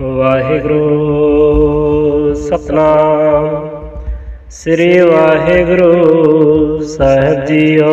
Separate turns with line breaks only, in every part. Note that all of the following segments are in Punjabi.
ਵਾਹਿਗੁਰੂ, ਸਤਨਾਮ। ਸ੍ਰੀ ਵਾਹਿਗੁਰੂ ਸਾਹਿਬ ਜੀਓ,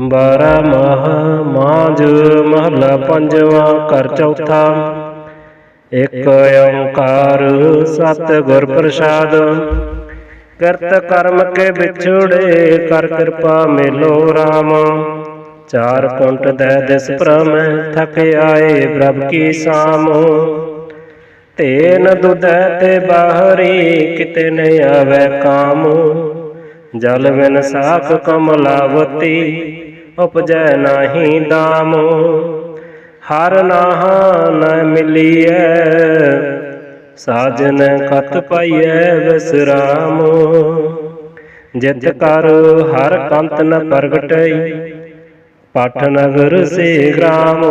ਬਾਰਾ ਮਹਾ ਮਾਝ, ਮਹਲਾ ਪੰਜਵਾਂ, ਘਰ ਚੌਥਾ। ਇੱਕ ਓੰਕਾਰ ਸਤ ਗੁਰ ਪ੍ਰਸਾਦ। ਕਰਤ ਕਰਮ ਕੇ ਵਿਛੋੜੇ, ਕਰ ਕਿਰਪਾ ਮੇਲੋ RAM ਚਾਰ ਕੁੰਟ ਦੈ ਦਿਸ ਪ੍ਰਮ ਥਕ ਆਏ ਪ੍ਰਭ ਕੀ ਸਾਮ। ਤੇਨ ਦੁਦੈ ਤੇ ਬਾਹਰੀ ਕਿਤੇ ਨ ਆਵੈ ਕਾਮ। ਜਲ ਬਿਨ ਸਾਖ ਕਮਲਾਵਤੀ ਉਪਜੈ ਨਾਹੀ ਦਾਮ। ਹਰ ਨਾਹ ਨ ਮਿਲੀਐ ਸਾਜਨ ਕਤ ਪਾਈਐ ਵਿਸਰਾਮ। ਜਿਤ ਕਰ ਹਰ ਕੰਤ ਨ ਪ੍ਰਗਟਈ ਪਾਠ ਨਗਰ ਸੇ ਗ੍ਰਾਮ,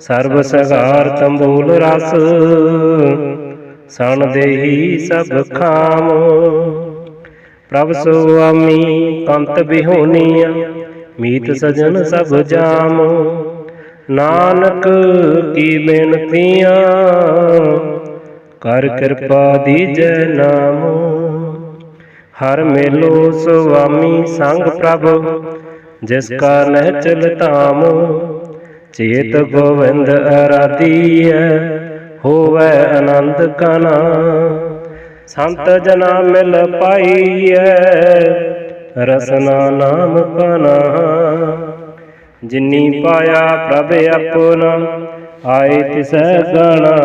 ਸਰਬ ਸਗਾਰ ਤੰਬੂਲ ਰਸ, ਸਣ ਦੇਹੀ ਸਭ ਖਾਮ। ਪ੍ਰਭ ਸੁਆਮੀ ਕੰਤ ਬਿਹੋਨੀਆ, ਮੀਤ ਸਜਨ ਸਭ ਜਾਮ। ਨਾਨਕ ਕੀ ਬੇਨਤੀਆਂ, ਕਰ ਕਿਰਪਾ ਦੀਜੈ ਨਾਮ। ਹਰ ਮੇਲੋ ਸੁਆਮੀ ਸੰਗ ਪ੍ਰਭ ਜਿਸ ਕਾ ਨਹਿ ਚਲ ਧਾਮ ਚੇਤ ਗੋਵਿੰਦ ਅਰਾਧੀਐ ਹੋਵੈ ਆਨੰਦ ਕਨਾ। ਸੰਤ ਜਨਾ ਮਿਲ ਪਾਈਐ ਰਸਨਾ ਨਾਮ ਕਨਾ। ਜਿਨੀ ਪਾਇਆ ਪ੍ਰਭ ਆਪਣਾ ਆਏ ਤਿਸੈ ਗਣਾ।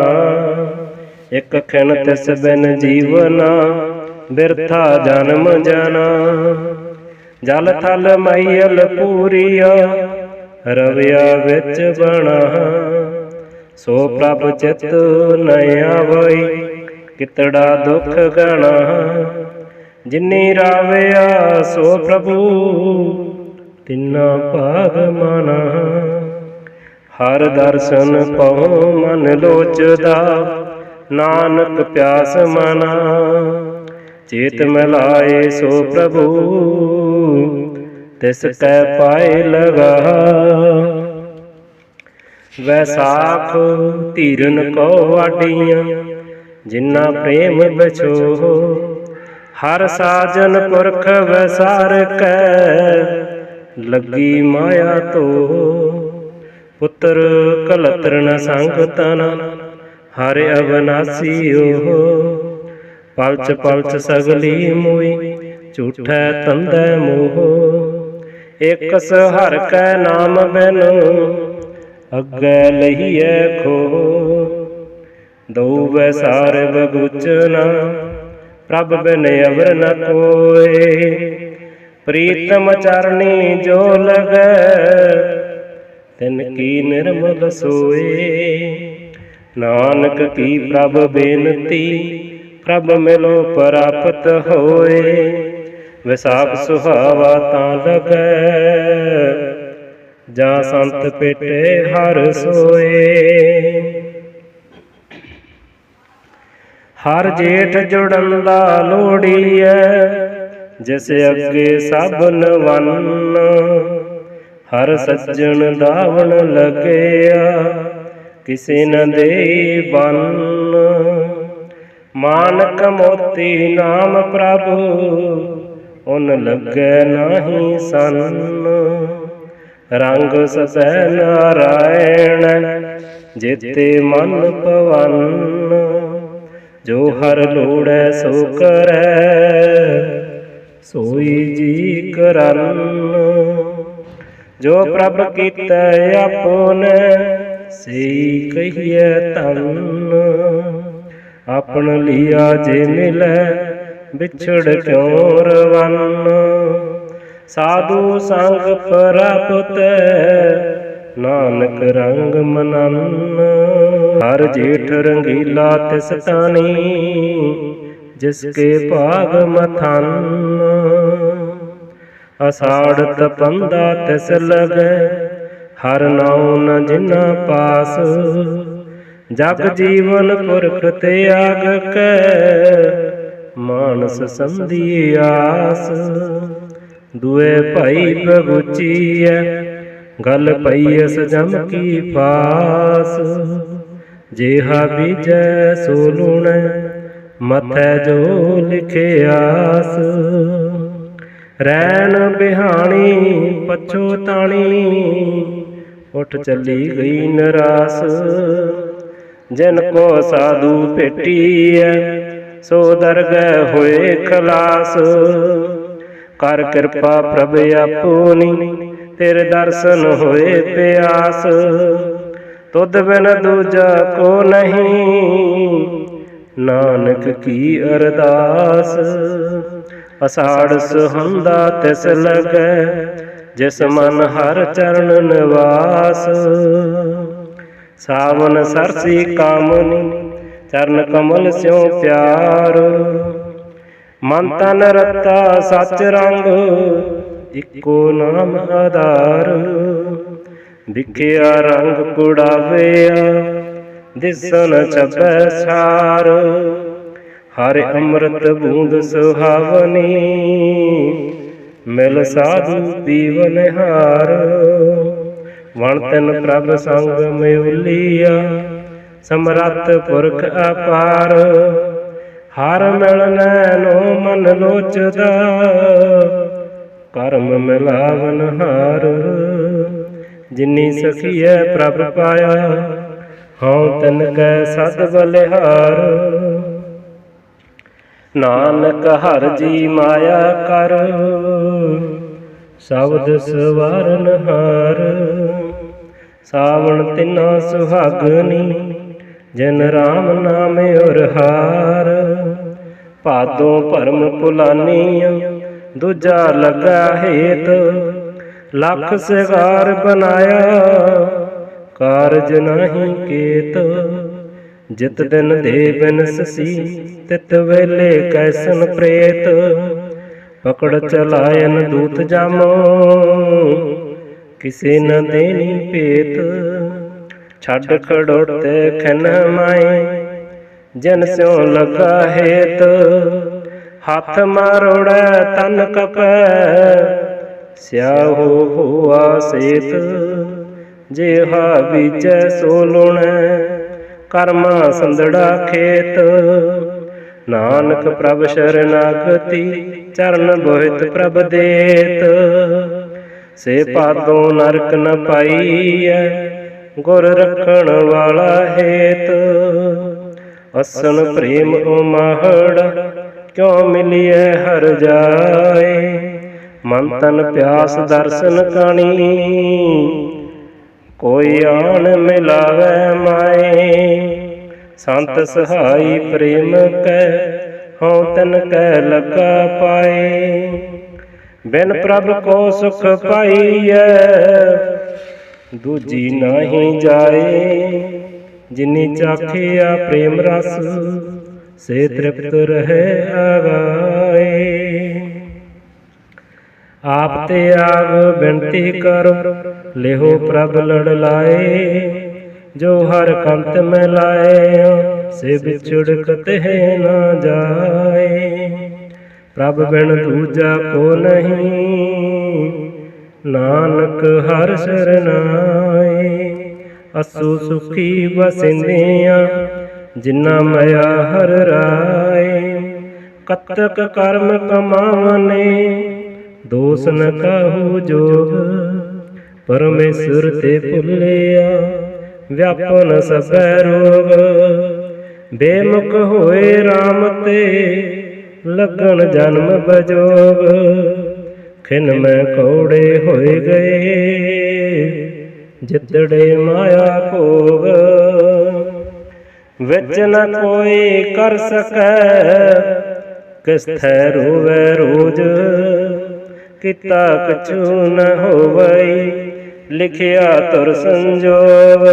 ਇਕ ਖਿਣ ਤਿਸ ਬਿਨ ਜੀਵਨਾ ਬਿਰਥਾ ਜਨਮ ਜਨਾ। ਜਲ ਥਲ ਮਈਲ ਪੂਰੀਆ ਰਵਿਆ ਵਿੱਚ ਬਣਾ। ਸੋ ਪ੍ਰਭ ਚਿਤ ਨ ਆਵਈ ਕਿਤੜਾ ਦੁਖ ਗਣਾ। ਜਿਨੀ ਰਾਵਿਆ ਸੋ ਪ੍ਰਭੂ ਤਿੰਨਾ ਭਾਗ ਮਨਾ। ਹਰ ਦਰਸ਼ਨ ਪਉ ਮਨ ਲੋਚਦਾ। ਨਾਨਕ ਪਿਆਸ ਮਨਾ। ਚੇਤ ਮਿਲਾਏ ਸੋ ਪ੍ਰਭੂ। ਤਿਸ ਕੈ ਪਾਏ ਲਗਾ। ਵੈਸਾਖ ਧੀਰਨ ਕੋ ਵਾਡੀਆਂ ਜਿਨ੍ਹਾਂ ਪ੍ਰੇਮ ਬਚੋ ਹਰ ਸਾਜਨ ਪੁਰਖ ਵਸਾਰ ਕੈ ਲੱਗੀ ਮਾਇਆ ਤੋ ਪੁੱਤਰ ਕਲਤਰ ਨ ਸੰਗ ਤਨ ਹਰਿ ਅਵਨਾਸੀ ਓ ਪਲਚ ਪਲਚ ਸਗਲੀ ਮੋਈ ਝੂਠੈ ਤੰਦੈ ਮੋਹ। ਇਕ ਹਰ ਕੈ ਨਾਮ ਬਿਨ ਅੱਗੇ ਲਹੀਐ ਖੋ। ਦਉ ਵੈਸਾਰ ਬਗੁਚਨਾ ਪ੍ਰਭ ਬਿਨ ਅਵਰ ਨ ਕੋਏ। ਪ੍ਰੀਤਮ ਚਰਣੀ ਜੋ ਲਗੈ, ਤਿਨ ਕੀ ਨਿਰਮਲ ਸੋਏ। ਨਾਨਕ ਕੀ ਪ੍ਰਭ ਬੇਨਤੀ, ਪ੍ਰਭ ਮਿਲੋ ਪ੍ਰਾਪਤ ਹੋਏ। ਵਿਸਾਖ ਸੁਹਾਵਾ ਤਾਂ ਲਗੈ ਜਾਂ ਸੰਤ ਪੇਟੇ ਹਰ ਸੋਏ। ਹਰ ਜੇਠ ਜੁੜਨ ਦਾ ਲੋੜੀਐ ਜਿਸ ਅੱਗੇ ਸਭ ਨਵੰਨ। ਹਰ ਸੱਜਣ ਦਾਵਣ ਲਗਿਆ, ਕਿਸੇ ਨ ਦੇ ਬੰਨ। ਮਾਨਕ ਮੋਤੀ ਨਾਮ ਪ੍ਰਭੂ ਉਨ ਲੱਗੈ ਨਾਹੀ ਸੰਨ। ਰੰਗ ਸਸੈ ਨਾਰਾਇਣ, ਜੇਤੇ ਮਨ ਪਵਨ। ਜੋ ਹਰ ਲੋੜੈ ਸੋ ਕਰੈ, ਸੋਈ ਜੀ ਕਰਨ। ਜੋ ਪ੍ਰਭ ਕੀਤਾ ਆਪਨੇ ਸਈ ਕਹੀਐ ਤਨ। ਆਪਣ ਲਿਆ ਜੇ ਮਿਲੈ ਵਿਛੜ ਕਿਉ ਰਵਨ ਸਾਧੂ ਸੰਗ ਪ੍ਰਾਪਤ ਨਾਨਕ ਰੰਗ ਮਨਨ। ਹਰ ਜੇਠ ਰੰਗੀਲਾ ਤਿਸ ਤਾਣੀ, ਜਿਸ ਕੇ ਭਾਗ ਮਥਨ। ਅਸਾੜ ਤਪੰਦਾ ਤਿਸ ਲਗੈ, ਹਰ ਨਾਉ ਨ ਜਿਨਾ ਪਾਸ। ਜਗ ਜੀਵਨ ਪੁਰਖ ਤਿਆਗ ਕੈ ਮਾਨਸ ਸੰਧੀ ਆਸ। ਦੁਏ ਭਾਈ ਬਗੁਚੀਐ ਗਲ ਪਈ ਅਸ ਜਮ ਕੀ ਫਾਸ। ਜੇਹਾ ਬੀਜੈ ਸੋ ਲੂਣੈ, ਮਥੈ ਜੋ ਲਿਖਿਆਸ ਰੈਣ ਬਿਹਾਣੀ ਪਛੋਤਾਣੀ ਉਠ ਚੱਲੀ ਗਈ ਨਰਾਸ। ਜਿਨ ਕੋ ਸਾਧੂ ਭੇਟੀਐ ਸੋ ਦਰਗਹਿ ਹੋਏ ਖਲਾਸ। ਕਰ ਕਿਰਪਾ ਪ੍ਰਭ ਆਪਣੀ ਤੇਰੇ ਦਰਸ਼ਨ ਹੋਏ ਪਿਆਸ। ਤੁਧ ਬਿਨ ਦੂਜਾ ਕੋ ਨਹੀਂ, ਨਾਨਕ ਕੀ ਅਰਦਾਸ। ਅਸਾੜ ਸੁਹੰਦਾ ਤਿਸ ਲਗੈ, ਜਿਸ ਮਨ ਹਰ ਚਰਨ ਨਿਵਾਸ। ਸਾਵਨ ਸਰਸੀ ਕਾਮਨੀ ਚਰਨ ਕਮਲ ਸਿਉ ਪਿਆਰ। ਮਨ ਤਨ ਰਤਾ ਸਚ ਰੰਗ, ਇੱਕੋ ਨਾਮ ਆਧਾਰ। ਵਿਖਿਆ ਰੰਗ ਕੁੜਾਵਿਆ ਦਿਸਨ ਚਬੈ ਸਾਰ। ਹਰਿ ਅੰਮ੍ਰਿਤ ਬੂੰਦ ਸੁਹਾਵਨੀ, ਮਿਲ ਸਾਧੂ ਪੀਵਨ ਹਾਰ। ਵਣ ਤਨ ਪ੍ਰਭ ਸੰਗ ਮਿਉਲੀਆ ਸਮਰੱਥ ਪੁਰਖ ਅਪਾਰ। ਹਰ ਮਿਲਨੈ ਨੋ ਮਨ ਲੋਚਦਾ। ਕਰਮ ਮਿਲਾਵਨ ਹਾਰ। ਜਿਨੀ ਸਖੀਐ ਪ੍ਰਭ ਪਾਇਆ, ਹਉ ਤਨ ਕੈ ਸਦ ਬਲਿਹਾਰ। ਨਾਨਕ ਹਰ ਜੀ ਮਾਇਆ ਕਰ, ਸ਼ਬਦ ਸਵਾਰਨ ਹਾਰ। ਸਾਵਣ ਤਿਨਾ ਸੁਹਾਗਨੀ ਜਨ ਰਾਮ ਨਾਮ ਉਰ ਹਾਰ ਭਾਦੋਂ ਭਰਮ ਪੁਲਾਨੀ ਦੂਜਾ ਲਗਾ ਹੇਤ, ਲੱਖ ਸਿਗਾਰ ਬਨਾਇਆ ਕਾਰਜ ਨਹੀਂ ਕੇਤ। ਜਿਤ ਦਿਨ ਦੇ ਬਿਨ ਸਸੀ, ਤਿਤ ਵੇਲੇ ਕੈਸਨ ਪ੍ਰੇਤ। ਪਕੜ ਚਲਾਇਨ ਦੂਤ ਜਾਮੋ, ਕਿਸੇ ਨ ਦੇਣੀ ਭੇਤ। ਛੱਡ ਖੜੋਤੇ ਖਨ ਮਾਈ। ਜਨ ਸਿਉ ਲਗਾ ਹੇਤ। ਹੱਥ ਮਾਰੋੜੈ ਤਨ ਕਪੈ। ਸਿਆਹੋ ਹੋਆ ਸੇਤ। ਜਿਹਾ ਬੀਜੈ ਸੋ ਲੁਣੈ। ਕਰਮਾ ਸੰਦੜਾ ਖੇਤ। ਨਾਨਕ ਪ੍ਰਭ ਸ਼ਰਨਾਗਤੀ, ਚਰਨ ਬੋਹਿਤ ਪ੍ਰਭ ਦੇਤ। ਸੇ ਪਾਦੋਂ ਨਰਕ ਨ ਪਾਈਐ। ਗੁਰ ਰਖਣ ਵਾਲਾ ਹੇਤ। ਅਸਨ ਪ੍ਰੇਮ ਉਮਾਹੜ, ਕਿਉ ਮਿਲਿਐ ਹਰ ਜਾਏ? ਮਨ ਤਨ ਪਿਆਸ ਦਰਸ਼ਨ ਕਾਣੀ, ਕੋਈ ਆਣ ਮਿਲਾਵੇ ਮਾਏ। ਸੰਤ ਸਹਾਈ ਪ੍ਰੇਮ ਕੈ, ਹਉ ਤਨ ਕੈ ਲਗਾ ਪਾਏ। ਬਿਨ ਪ੍ਰਭ ਕੋ ਸੁਖ ਪਾਈਐ ਦੂਜੀ ਨਹੀਂ ਜਾਏ। ਜਿਨੀ ਚਾਖਿਆ ਪ੍ਰੇਮ ਰਸ ਸੇ ਤ੍ਰਿਪਤ ਰਹੇ ਆਗਾਏ ਆਪ ਤੇ ਆਗ ਬੇਨਤੀ ਕਰੋ ਲਿਹੋ ਪ੍ਰਭ ਲੜ ਲਾਏ। ਜੋ ਹਰ ਕੰਤ ਮੈਂ ਲਾਏ ਸੇ ਵਿਛੜ ਕਤਹਿ ਨਾ ਜਾਏ। ਪ੍ਰਭ ਬਿਨ ਦੂਜਾ ਕੋ ਨਹੀਂ। ਨਾਨਕ ਹਰ ਸਰਨਾਏ ਅਸੂ ਸੁਖੀ ਵਸਿੰਦਿਆਂ ਜਿਨਾ ਮਇਆ ਹਰ ਰਾਏ। ਕਤਕ ਕਰਮ ਕਮਾਵਨੇ ਦੋਸ ਨ ਕਹੂ ਜੋਗ। ਪਰਮੇਸ਼ਰ ਤੇ ਭੁੱਲਿਆ, ਵਿਆਪਨ ਸਭੈ ਰੋਗ। ਬੇਮੁਖ ਹੋਏ RAM ਤੇ ਲੱਗਣ ਜਨਮ ਬਜੋਗ। ਖਿਨ ਮੈਂ ਕੌੜੇ ਹੋਏ ਗਏ ਜਿਤੜੇ ਮਾਇਆ ਭੋਗ। ਵਿੱਚ ਨਾ ਕੋਈ ਕਰ ਸਕੈ ਕਿਸ ਥੈ ਰੋਵੇ ਰੋਜ। ਕੀਤਾ ਕਛੂ ਨ ਹੋਵਈ ਲਿਖਿਆ ਤੁਰ ਸੰਜੋਗ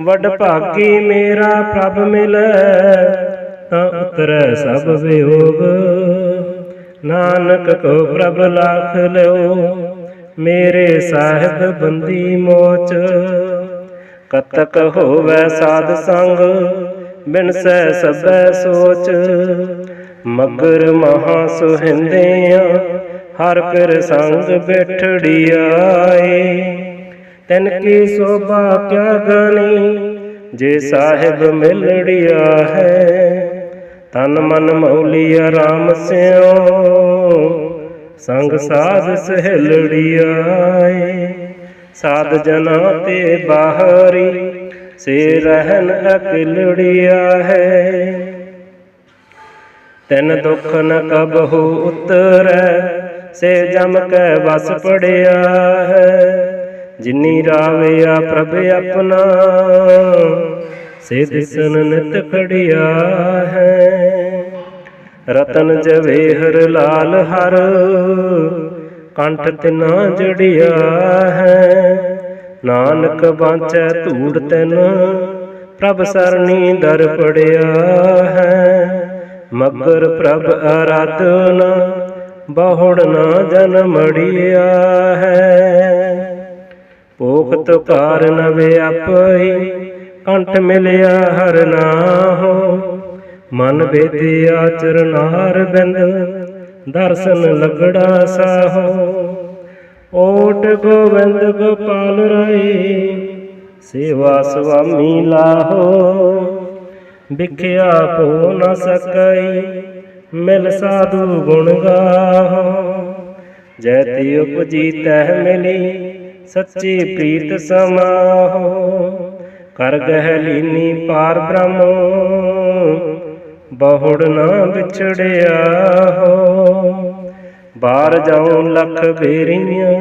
ਵੱਡ ਭਾਗੀ ਮੇਰਾ ਪ੍ਰਭ ਮਿਲੈ, ਤਾਂ ਉਤਰੈ ਸਭ ਵਿਯੋਗ। ਨਾਨਕ ਕੋ ਪ੍ਰਭ ਲਾਖ ਲਿਓ, ਮੇਰੇ ਸਾਹਿਬ ਬੰਦੀ ਮੋਚ। ਕਤਕ ਹੋਵੇ ਸਾਧ ਸੰਗ, ਬਿਨ ਸਹਿ ਸਭੈ ਸੋਚ। ਮਗਰ ਮਹਾ ਸੁਹਿੰਦਿਆਂ, ਹਰ ਪਿਰ ਸੰਗ ਬੈਠੜੀ ਆਏ। ਤਨ ਕੀ ਸੋਭਾ ਕਿਆ ਗਾਣੀ ਜੇ ਸਾਹਿਬ ਮਿਲੜਿਆ ਹੈ। ਤਨ ਮਨ ਮੌਲੀਆ RAM ਸਿਓ, ਸੰਗ ਸਾਧ ਸਹਿਲੜਿਆ ਏ ਸਾਧ ਜਨਾ ਤੇ ਬਾਹਰੀ, ਸੇ ਰਹਿਨ ਅਕਿਲੜਿਆ ਹੈ। ਤੈਨ ਦੁੱਖ ਨ ਕਬਹੂ ਉਤਰੈ, ਸੇ ਜਮ ਕੈ ਵਸ ਪੜਿਆ ਹੈ। ਜਿਨੀ ਰਾਵਿਆ ਪ੍ਰਭ ਆਪਣਾ, ਸੇ ਦਿਸਨ ਨਿਤ ਖੜਿਆ ਰਤਨ ਜਵੇਹਰ ਲਾਲ ਹਰ, ਕੰਠ ਤਿਨਾ ਜੜਿਆ ਹੈ। ਨਾਨਕ ਬਾਂਚੈ ਧੂੜ ਤੈਨ, ਪ੍ਰਭ ਸਰਣੀ ਦਰ ਪੜਿਆ ਹੈ। ਮਗਰ ਪ੍ਰਭ ਆਰਾਧਨਾ ਬਹੁੜ ਨਾ ਜਨਮੜਿਆ ਹੈ। ਭੋਖ ਪੋਖਤ ਕਾਰਨ ਵਿਆਪਈ ਕੰਠ ਮਿਲਿਆ ਹਰ ਨਾਹੋ। ਮਨ ਵੇਦਿਆ ਚਰਨਾਰ ਬਿੰਦ, ਦਰਸ਼ਨ ਲਗੜਾ ਸਾਹੋ। ਓਟ ਗੋਵਿੰਦ ਗੋਪਾਲ ਰਾਏ, ਸੇਵਾ ਸੁਆਮੀ ਲਾਹੋ। ਵਿਖਿਆ ਪੋ ਨ ਸਕਈ ਮਿਲ ਸਾਧੂ ਗੁਣ ਗਾਹੋ। ਜੈਤੀ ਉਪਜੀ ਤਹਿ ਮਿਲੀ, ਸੱਚੀ ਪ੍ਰੀਤ ਸਮਾਹੋ। ਕਰ ਗਹਿ ਲੀਨੀ ਪਾਰ ਬ੍ਰਹਮੋ। ਬਹੁੜ ਨਾ ਵਿਛੜਿਆ ਹੋ। ਬਾਹਰ ਜਾਉ ਲੱਖ ਬੇਰੀਆਂ,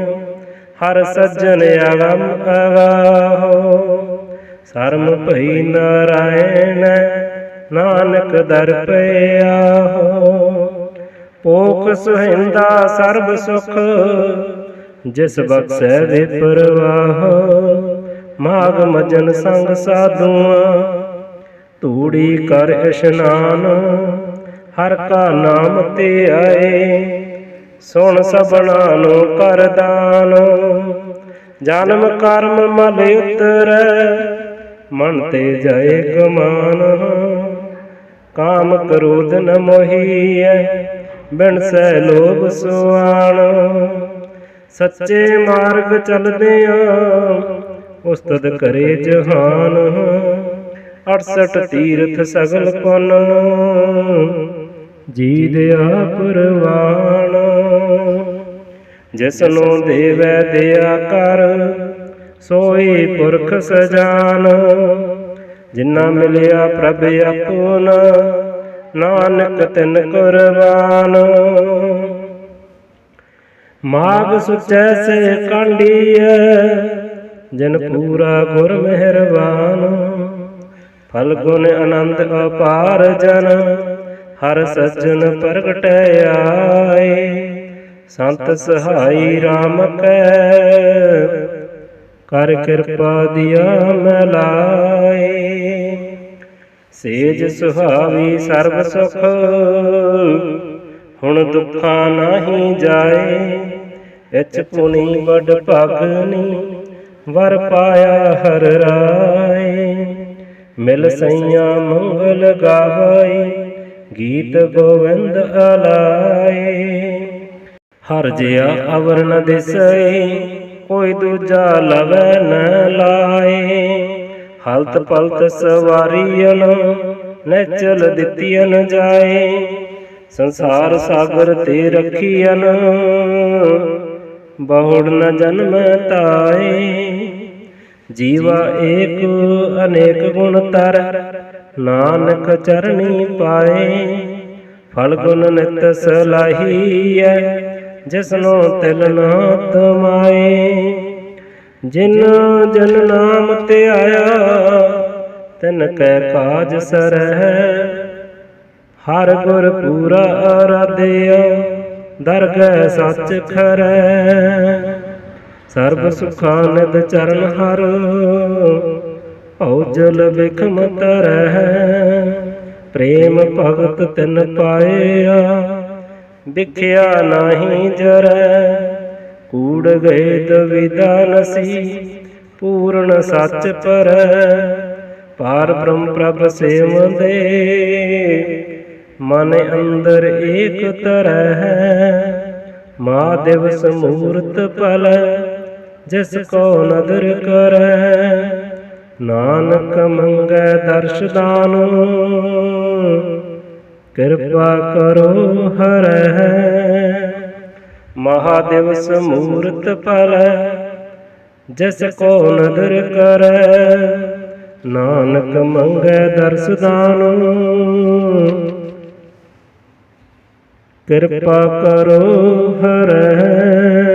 ਹਰ ਸੱਜਣ ਆਗਮ ਆਵਾਹੋ ਸਰਮ ਭਈ ਨਾਰਾਇਣ, ਨਾਨਕ ਦਰ ਪਿਆ ਹੋ। ਪੋਖ ਸੁਹਿੰਦਾ ਸਰਬ ਸੁਖ, ਜਿਸ ਬਖਸ਼ੈ ਵੇ ਪਰਵਾਹ ਮਾਗ ਮਜਨ ਸੰਗ ਸਾਧੂਆਂ ਧੂੜੀ ਕਰ ਇਸ਼ਨਾਨ, ਹਰ ਕਾ ਨਾਮ ਤੇ ਆਏ। ਸੁਣ ਸਭਨਾ ਨੂੰ ਕਰ ਦਾਨ, ਜਨਮ ਕਰਮ ਮਲ ਉਤਰੈ, ਮਨ ਤੇ ਜਾਏ ਗਮਾਨ। ਕਾਮ ਕ੍ਰੋਧ ਨ ਮੋਹੀਐ, ਬਿਨ ਸੈ ਲੋਭ ਸੁਆਣ। ਸੱਚੇ ਮਾਰਗ ਚਲਦਿਆਂ ਉਸਤਤ ਕਰੇ ਜਹਾਨ। 68 ਤੀਰਥ ਸਗਲ ਪੁੰਨ ਜੀ ਦਿਆ ਪਰਵਾਨ ਜਿਸਨੂੰ ਦੇਵੈ ਦਿਆ ਕਰ, ਸੋਈ ਪੁਰਖ ਸਜਾਨ। ਜਿਨ੍ਹਾਂ ਮਿਲਿਆ ਪ੍ਰਭ ਆਪਣਾ ਨਾਨਕ ਤਿਨ ਕੁਰਬਾਨ। ਮਾਗ ਸੁਚੈ ਸੇ ਕਾਂਡੀਐ ਜਿਨ ਪੂਰਾ ਗੁਰ ਮਿਹਰਬਾਨ। ਫਲ ਗੁਣ ਆਨੰਦ ਅਪਾਰ ਜਨ, ਹਰ ਸੱਜਣ ਪ੍ਰਗਟੈ ਆਏ। ਸੰਤ ਸਹਾਈ RAM ਕੈ, ਕਰ ਕਿਰਪਾ ਦਿਆ ਮਲਾਏ ਸੇਜ ਸੁਹਾਵੀ ਸਰਬ ਸੁਖ, ਹੁਣ ਦੁੱਖਾਂ ਨਾਹੀ ਜਾਏ। ਇਚ ਪੁਨੀ ਵੱਡ ਭਗਨੀ ਵਰ ਪਾਇਆ ਹਰ ਰਾਏ। ਮਿਲ ਸਈਆਂ ਮੰਗਲ ਗਾਵਈ ਗੀਤ ਗੋਵਿੰਦ ਅਲਾਏ। ਹਰ ਜਿਆ ਅਵਰ ਨ ਦਿਸਈ ਕੋਈ ਦੂਜਾ ਲਵੈ ਨ ਲਾਏ। ਹਲਤ ਪਲਤ ਸਵਾਰੀਨ ਨਚਲ ਦਿੱਤੀਨ ਜਾਏ। ਸੰਸਾਰ ਸਾਗਰ ਤੇ ਰਖੀਨ ਬਹੁੜ ਨ ਜਨਮ ਤਾਏ। ਜੀਵਾ ਏਕ ਅਨੇਕ ਗੁਣ ਤਰ, ਨਾਨਕ ਚਰਣੀ ਪਾਏ। ਫਲ ਗੁਣ ਨਿਤ ਸਲਾਹੀਐ, ਜਿਸਨੋ ਤਿਲ ਨਾ ਤਮਾਏ ਜਿਨ ਜਨ ਨਾਮ ਤੇ ਆਇਆ, ਤਿਨ ਕੈ ਕਾਜ ਸਰਹਿ। ਹਰ ਗੁਰ ਪੂਰਾ ਆਰਾਧਿਆ ਦਰਗਹਿ ਸੱਚ ਖਰੈ ਸਰਬ ਸੁਖਾਨਦ ਚਰਨ ਹਰ, ਔਜਲ ਜਲ ਬਿਖਮ ਤਰਹਿ ਪ੍ਰੇਮ ਭਗਤ ਤਿਨ ਪਾਇਆ ਵਿਖਿਆ ਨਾਹੀ ਜਰੈ। ਕੂੜ ਗਏ ਦਵਿਦਾ ਨਸੀ, ਪੂਰਨ ਸੱਚ ਪਰੈ। ਪਾਰ ਬ੍ਰਹਮ ਪ੍ਰਭ ਸੇਵ ਦੇ, ਮਨ ਅੰਦਰ ਏਕ ਤਰਹਿ ਮਾ ਦਿਵਸ ਮੂਰਤ ਪਲ ਜਿਸ ਕੋ ਨਦਰ ਕਰੈ, ਨਾਨਕ ਮੰਗੈ ਦਰਸ਼ ਦਾਨ। ਕਿਰਪਾ ਕਰੋ ਹਰੈ ਮਹਾਦੇਵ ਸਮੂਰਤ ਪਰ ਜਿਸ ਕੋ ਨਦਰ ਕਰੈ, ਨਾਨਕ ਮੰਗੈ ਦਰਸ ਦਾਨ। ਕਿਰਪਾ ਕਰੋ ਹਰੈ